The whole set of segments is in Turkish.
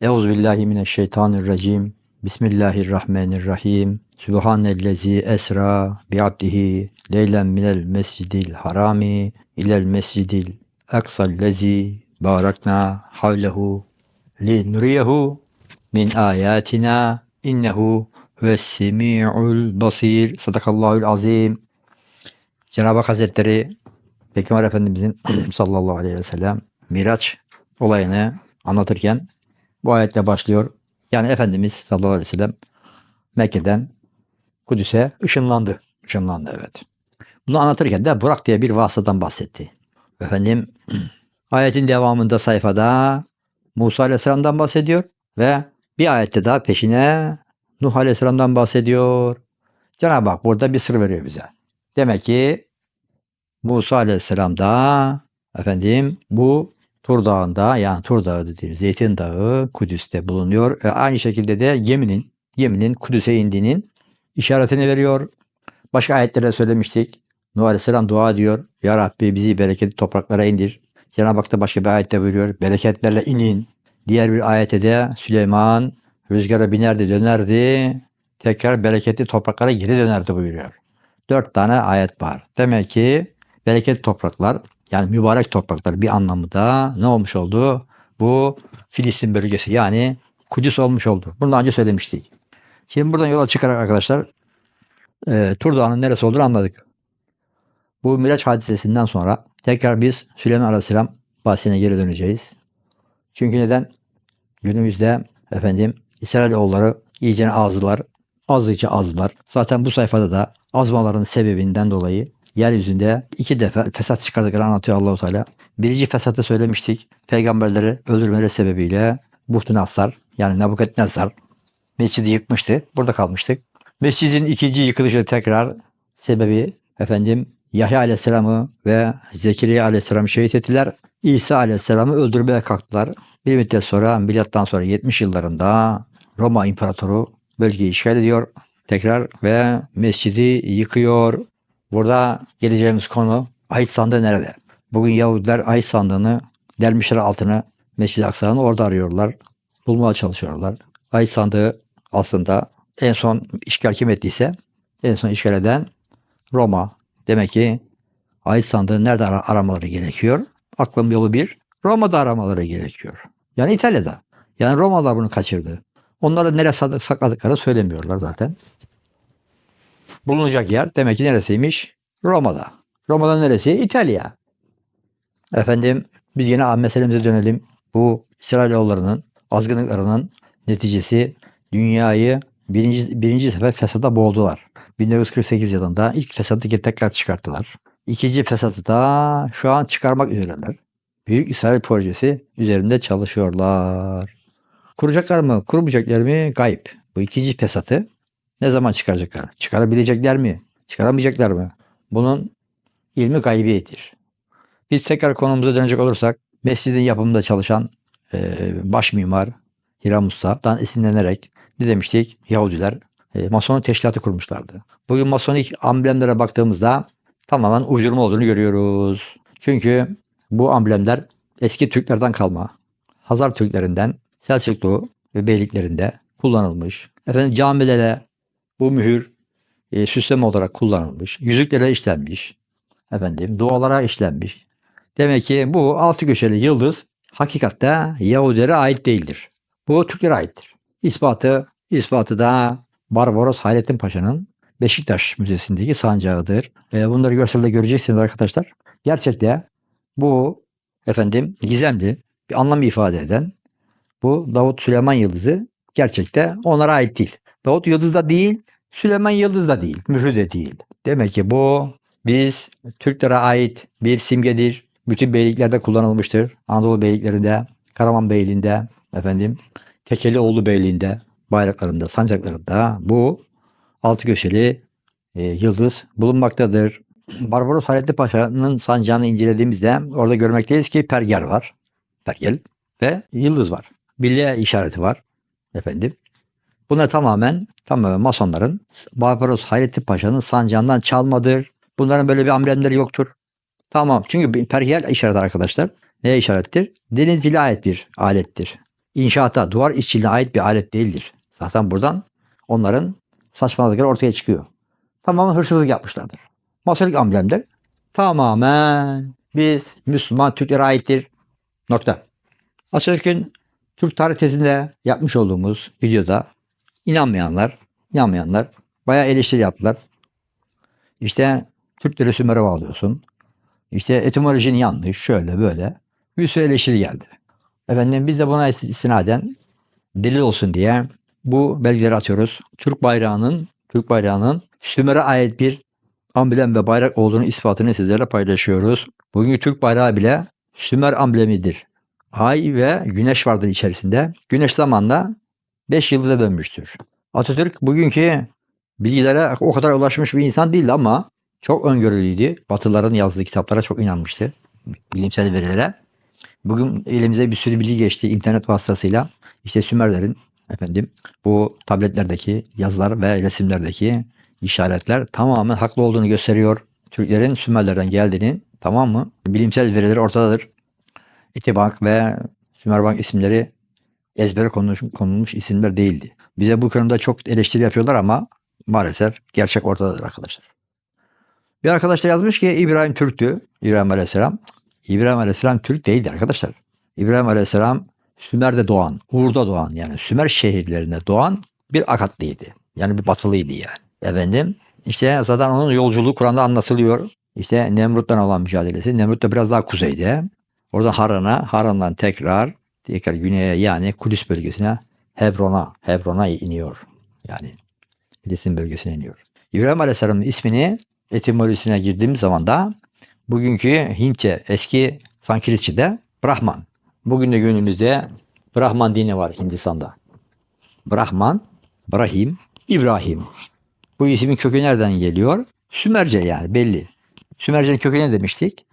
Euzubillahimineşşeytanirracim. Bismillahirrahmanirrahim. Subhanellezi esra bi abdihi leylen minel mescidil harami ilel mescidil aksallezi barakna havlehu li nuriyehu min ayatina innehu huves semi'ul basir. Sadakallahul azim. Cenab-ı Hak Hazretleri Peygamber Efendimizin sallallahu aleyhi ve sellem Miraç olayını anlatırken bu ayetle başlıyor. Yani Efendimiz sallallahu aleyhi ve sellem Mekke'den Kudüs'e ışınlandı. Işınlandı evet. Bunu anlatırken de Burak diye bir vasıtadan bahsetti. Efendim ayetin devamında sayfada Musa aleyhisselamdan bahsediyor ve bir ayette daha peşine Nuh aleyhisselamdan bahsediyor. Cenab-ı Hak burada bir sır veriyor bize. Demek ki Musa aleyhisselam da efendim bu Tur Dağı'nda yani Tur Dağı dediğimiz Zeytin Dağı Kudüs'te bulunuyor. E, aynı şekilde de geminin geminin Kudüs'e indiğinin işaretini veriyor. Başka ayetlerde söylemiştik. Nuh Aleyhisselam dua ediyor. Ya Rabbi bizi bereketli topraklara indir. Cenab-ı Hak da başka bir ayette buyuruyor. Bereketlerle inin. Diğer bir ayette de Süleyman rüzgara binerdi dönerdi. Tekrar bereketli topraklara geri dönerdi buyuruyor. Dört tane ayet var. Demek ki bereketli topraklar yani mübarek topraklar bir anlamda ne olmuş oldu? Bu Filistin bölgesi yani Kudüs olmuş oldu. Bunu daha önce söylemiştik. Şimdi buradan yola çıkarak arkadaşlar e, Tur Dağı'nın neresi olduğunu anladık. Bu Miraç hadisesinden sonra tekrar biz Süleyman Aleyhisselam bahsine geri döneceğiz. Çünkü neden? Günümüzde efendim İsrailoğulları iyice azdılar. Azlıca azdılar. Zaten bu sayfada da azmaların sebebinden dolayı yeryüzünde iki defa fesat çıkardıklarını anlatıyor Allahu Teala. Birinci fesatı söylemiştik. Peygamberleri öldürmeleri sebebiyle Buhtun Asar yani Nebukadnezar mescidi yıkmıştı. Burada kalmıştık. Mescidin ikinci yıkılışı tekrar sebebi efendim Yahya Aleyhisselam'ı ve Zekeriya Aleyhisselam'ı şehit ettiler. İsa Aleyhisselam'ı öldürmeye kalktılar. Bir müddet sonra milattan sonra 70 yıllarında Roma İmparatoru bölgeyi işgal ediyor tekrar ve mescidi yıkıyor. Burada geleceğimiz konu ahit sandığı nerede? Bugün Yahudiler ahit sandığını delmişler altına Mescid-i Aksa'nın orada arıyorlar. Bulmaya çalışıyorlar. Ahit sandığı aslında en son işgal kim ettiyse en son işgal eden Roma. Demek ki ahit sandığı nerede ara- aramaları gerekiyor? Aklım yolu bir. Roma'da aramaları gerekiyor. Yani İtalya'da. Yani Romalılar bunu kaçırdı. Onları nereye sakladıklarını söylemiyorlar zaten. Bulunacak yer demek ki neresiymiş? Roma'da. Roma'da neresi? İtalya. Efendim biz yine meselemize dönelim. Bu İsrailoğullarının azgınlıklarının neticesi dünyayı birinci, birinci sefer fesada boğdular. 1948 yılında ilk fesadı tekrar çıkarttılar. İkinci fesadı da şu an çıkarmak üzereler. Büyük İsrail projesi üzerinde çalışıyorlar. Kuracaklar mı, kurmayacaklar mı? Gayip. Bu ikinci fesatı ne zaman çıkaracaklar? Çıkarabilecekler mi? Çıkaramayacaklar mı? Bunun ilmi gaybiyedir. Biz tekrar konumuza dönecek olursak mescidin yapımında çalışan e, baş mimar Hiram Usta'dan esinlenerek ne demiştik? Yahudiler e, Masonik teşkilatı kurmuşlardı. Bugün Masonik amblemlere baktığımızda tamamen uydurma olduğunu görüyoruz. Çünkü bu amblemler eski Türklerden kalma. Hazar Türklerinden Selçuklu ve beyliklerinde kullanılmış. Efendim camilere bu mühür e, süsleme olarak kullanılmış. Yüzüklere işlenmiş. Efendim dualara işlenmiş. Demek ki bu altı köşeli yıldız hakikatte Yahudilere ait değildir. Bu Türklere aittir. İspatı, ispatı da Barbaros Hayrettin Paşa'nın Beşiktaş Müzesi'ndeki sancağıdır. E, bunları görselde göreceksiniz arkadaşlar. Gerçekte bu efendim gizemli bir anlam ifade eden bu Davut Süleyman Yıldızı gerçekte onlara ait değil. Davut Yıldız da değil, Süleyman Yıldız da değil, mührü de değil. Demek ki bu biz Türklere ait bir simgedir. Bütün beyliklerde kullanılmıştır. Anadolu beyliklerinde, Karaman Beyliği'nde, efendim Tekelioğlu Beyliği'nde, bayraklarında, sancaklarında bu altı köşeli e, yıldız bulunmaktadır. Barbaros Hayrettin Paşa'nın sancağını incelediğimizde orada görmekteyiz ki perger var. Pergel ve yıldız var. Bilye işareti var. Efendim. Bunlar tamamen tamamen masonların Barbaros Hayrettin Paşa'nın sancağından çalmadır. Bunların böyle bir amblemleri yoktur. Tamam. Çünkü bir pergel işareti arkadaşlar. Neye işarettir? Denizciliğe ait bir alettir. inşaata, duvar işçiliğine ait bir alet değildir. Zaten buradan onların saçmalıkları ortaya çıkıyor. Tamamen hırsızlık yapmışlardır. Masonik amblemdir. Tamamen biz Müslüman Türklere aittir. Nokta. Atatürk'ün Türk tarih tezinde yapmış olduğumuz videoda inanmayanlar, inanmayanlar bayağı eleştiri yaptılar. İşte Türkleri Sümer'e bağlıyorsun. İşte etimolojin yanlış, şöyle böyle. Bir sürü eleştiri geldi. Efendim biz de buna istinaden delil olsun diye bu belgeleri atıyoruz. Türk bayrağının Türk bayrağının Sümer'e ait bir amblem ve bayrak olduğunu ispatını sizlerle paylaşıyoruz. Bugünkü Türk bayrağı bile Sümer amblemidir. Ay ve güneş vardır içerisinde. Güneş zamanla 5 yıldıza dönmüştür. Atatürk bugünkü bilgilere o kadar ulaşmış bir insan değildi ama çok öngörülüydü. Batılıların yazdığı kitaplara çok inanmıştı. Bilimsel verilere. Bugün elimize bir sürü bilgi geçti internet vasıtasıyla. İşte Sümerlerin efendim bu tabletlerdeki yazılar ve resimlerdeki işaretler tamamen haklı olduğunu gösteriyor. Türklerin Sümerlerden geldiğinin tamam mı? Bilimsel verileri ortadadır. İtibank ve Sümerbank isimleri ezbere konulmuş, konulmuş isimler değildi. Bize bu konuda çok eleştiri yapıyorlar ama maalesef gerçek ortadadır arkadaşlar. Bir arkadaş da yazmış ki İbrahim Türktü. İbrahim Aleyhisselam. İbrahim Aleyhisselam Türk değildi arkadaşlar. İbrahim Aleyhisselam Sümer'de doğan, Uğur'da doğan yani Sümer şehirlerinde doğan bir Akatlıydı. Yani bir Batılıydı yani. Efendim işte zaten onun yolculuğu Kur'an'da anlatılıyor. İşte Nemrut'tan olan mücadelesi. Nemrut da biraz daha kuzeyde. Oradan Haran'a, Haran'dan tekrar tekrar güneye yani Kudüs bölgesine Hebron'a, Hebron'a iniyor. Yani Filistin bölgesine iniyor. İbrahim Aleyhisselam'ın ismini etimolojisine girdiğimiz zaman da bugünkü Hintçe eski Sanskritçe'de Brahman. Bugün de günümüzde Brahman dini var Hindistan'da. Brahman, Brahim, İbrahim. Bu ismin kökü nereden geliyor? Sümerce yani belli. Sümerce'nin kökü ne demiştik?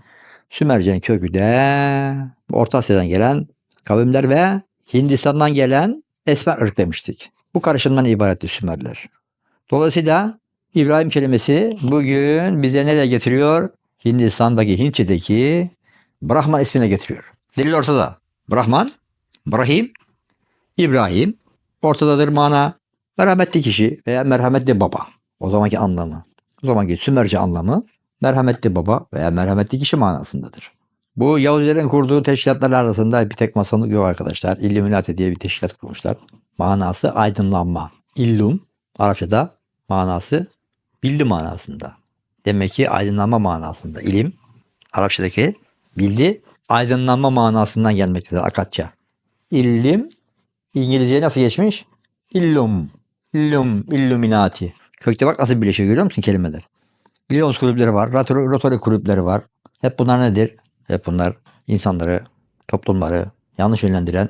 Sümerce'nin kökü de Orta Asya'dan gelen kavimler ve Hindistan'dan gelen Esmer ırk demiştik. Bu karışımdan ibarettir Sümerler. Dolayısıyla İbrahim kelimesi bugün bize ne de getiriyor? Hindistan'daki, Hintçe'deki Brahman ismine getiriyor. Delil ortada. Brahman, Brahim, İbrahim. Ortadadır mana. Merhametli kişi veya merhametli baba. O zamanki anlamı. O zamanki Sümerce anlamı merhametli baba veya merhametli kişi manasındadır. Bu Yahudilerin kurduğu teşkilatlar arasında bir tek masonluk yok arkadaşlar. İlluminati diye bir teşkilat kurmuşlar. Manası aydınlanma. İllum Arapçada manası bildi manasında. Demek ki aydınlanma manasında. İlim Arapçadaki bildi aydınlanma manasından gelmektedir Akatça. İllim İngilizceye nasıl geçmiş? İllum. İllum. Illuminati. Kökte bak nasıl birleşiyor görüyor musun kelimeler? Lions kulüpleri var. Rotary kulüpleri var. Hep bunlar nedir? Hep bunlar insanları, toplumları yanlış yönlendiren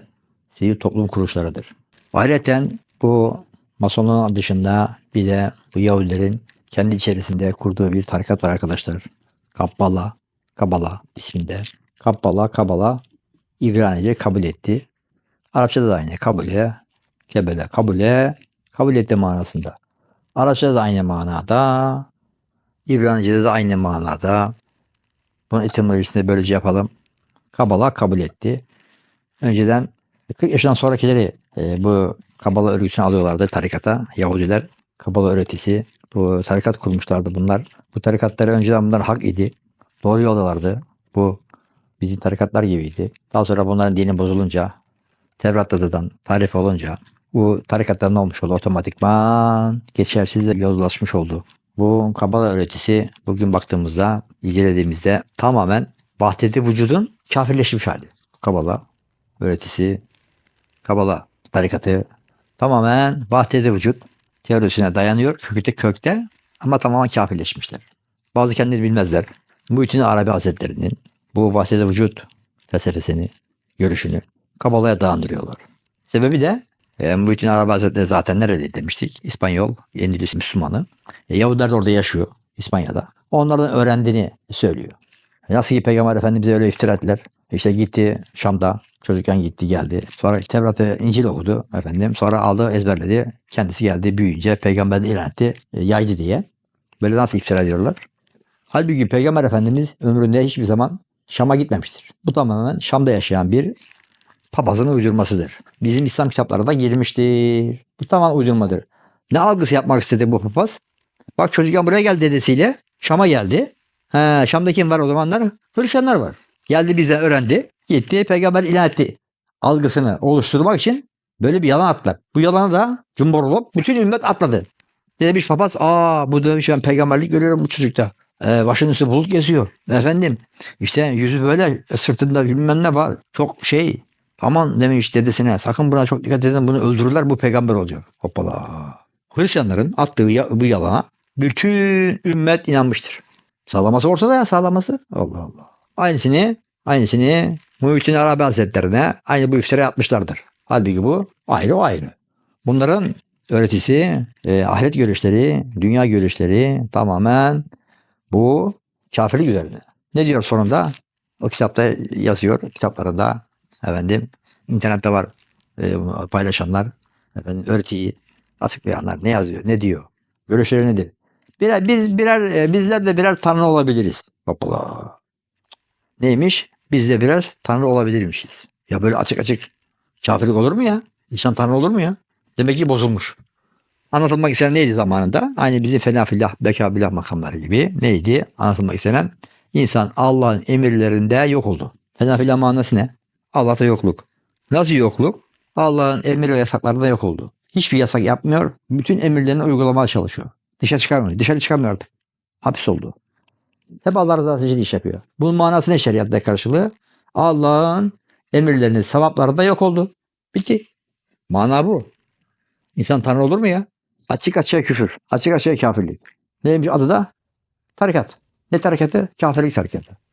sivil toplum kuruluşlarıdır. Ayrıca bu masonluğun dışında bir de bu Yahudilerin kendi içerisinde kurduğu bir tarikat var arkadaşlar. Kabbala, Kabala isminde. Kabbala, Kabala İbranice kabul etti. Arapçada da aynı kabule, kebele, kabule, kabul etti manasında. Arapçada da aynı manada, İbranice'de de aynı manada. Bunun etimolojisini böylece yapalım. Kabala kabul etti. Önceden 40 yaşından sonrakileri e, bu Kabala örgütünü alıyorlardı tarikata. Yahudiler Kabala öğretisi. Bu tarikat kurmuşlardı bunlar. Bu tarikatları önceden bunlar hak idi. Doğru yoldalardı. Bu bizim tarikatlar gibiydi. Daha sonra bunların dini bozulunca, Tevrat'tan tarif olunca bu tarikatlar ne olmuş oldu? Otomatikman geçersiz yozlaşmış oldu. Bu Kabala öğretisi bugün baktığımızda, incelediğimizde tamamen vahdeti vücudun kafirleşmiş hali. Kabala öğretisi, Kabala tarikatı tamamen vahdeti vücut teorisine dayanıyor. Kökte kökte ama tamamen kafirleşmişler. Bazı kendileri bilmezler. Muhittin Arabi Hazretleri'nin bu vahdeti vücut felsefesini, görüşünü Kabala'ya dayandırıyorlar. Sebebi de e, Muhittin Arabi Hazretleri zaten nerede demiştik? İspanyol, Endülüs Müslümanı. E, Yahudiler de orada yaşıyor İspanya'da. Onlardan öğrendiğini söylüyor. Nasıl ki Peygamber Efendimiz'e öyle iftira ettiler. İşte gitti Şam'da çocukken gitti geldi. Sonra Tevrat'ı İncil okudu efendim. Sonra aldı ezberledi. Kendisi geldi büyüyünce peygamber ilan etti. e, yaydı diye. Böyle nasıl iftira ediyorlar? Halbuki Peygamber Efendimiz ömründe hiçbir zaman Şam'a gitmemiştir. Bu tamamen Şam'da yaşayan bir papazın uydurmasıdır. Bizim İslam kitaplarına girmiştir. Bu tamamen uydurmadır. Ne algısı yapmak istedi bu papaz? Bak çocukken buraya geldi dedesiyle. Şam'a geldi. Ha, Şam'da kim var o zamanlar? Hristiyanlar var. Geldi bize öğrendi. Gitti peygamber ilan etti. Algısını oluşturmak için böyle bir yalan attılar. Bu yalanı da cumbur olup bütün ümmet atladı. Demiş papaz aa bu demiş ben peygamberlik görüyorum bu çocukta. Ee, başının üstü bulut geziyor. Efendim işte yüzü böyle sırtında bilmem ne var. Çok şey aman demiş dedesine sakın buna çok dikkat edin bunu öldürürler bu peygamber olacak. Hoppala. Hristiyanların attığı bu yalana bütün ümmet inanmıştır. Sağlaması ortada ya sağlaması. Allah Allah. Aynısını aynısını Muhittin Arabi Hazretlerine aynı bu iftira atmışlardır. Halbuki bu ayrı o ayrı. Bunların öğretisi, e, ahiret görüşleri, dünya görüşleri tamamen bu kafirlik üzerine. Ne diyor sonunda? O kitapta yazıyor. Kitaplarında efendim internette var e, paylaşanlar efendim öğretiyi açıklayanlar ne yazıyor, ne diyor? Görüşleri nedir? Birer, biz birer e, bizler de birer tanrı olabiliriz. Hoppala. Neymiş? Biz de birer tanrı olabilirmişiz. Ya böyle açık açık kafirlik olur mu ya? İnsan tanrı olur mu ya? Demek ki bozulmuş. Anlatılmak istenen neydi zamanında? Aynı bizim fena filah, beka bilah makamları gibi. Neydi? Anlatılmak istenen insan Allah'ın emirlerinde yok oldu. Fena filah manası ne? Allah'ta yokluk. Nasıl yokluk? Allah'ın emir ve yasaklarında yok oldu. Hiçbir yasak yapmıyor. Bütün emirlerini uygulamaya çalışıyor. Dışarı çıkarmıyor. Dışarı çıkamıyor artık. Hapis oldu. Hep Allah rızası için iş yapıyor. Bunun manası ne şeriatta karşılığı? Allah'ın emirlerinin sevapları da yok oldu. Bitti. Mana bu. İnsan tanrı olur mu ya? Açık açığa küfür. Açık açığa kafirlik. Neymiş adı da? Tarikat. Ne tarikatı? Kafirlik tarikatı.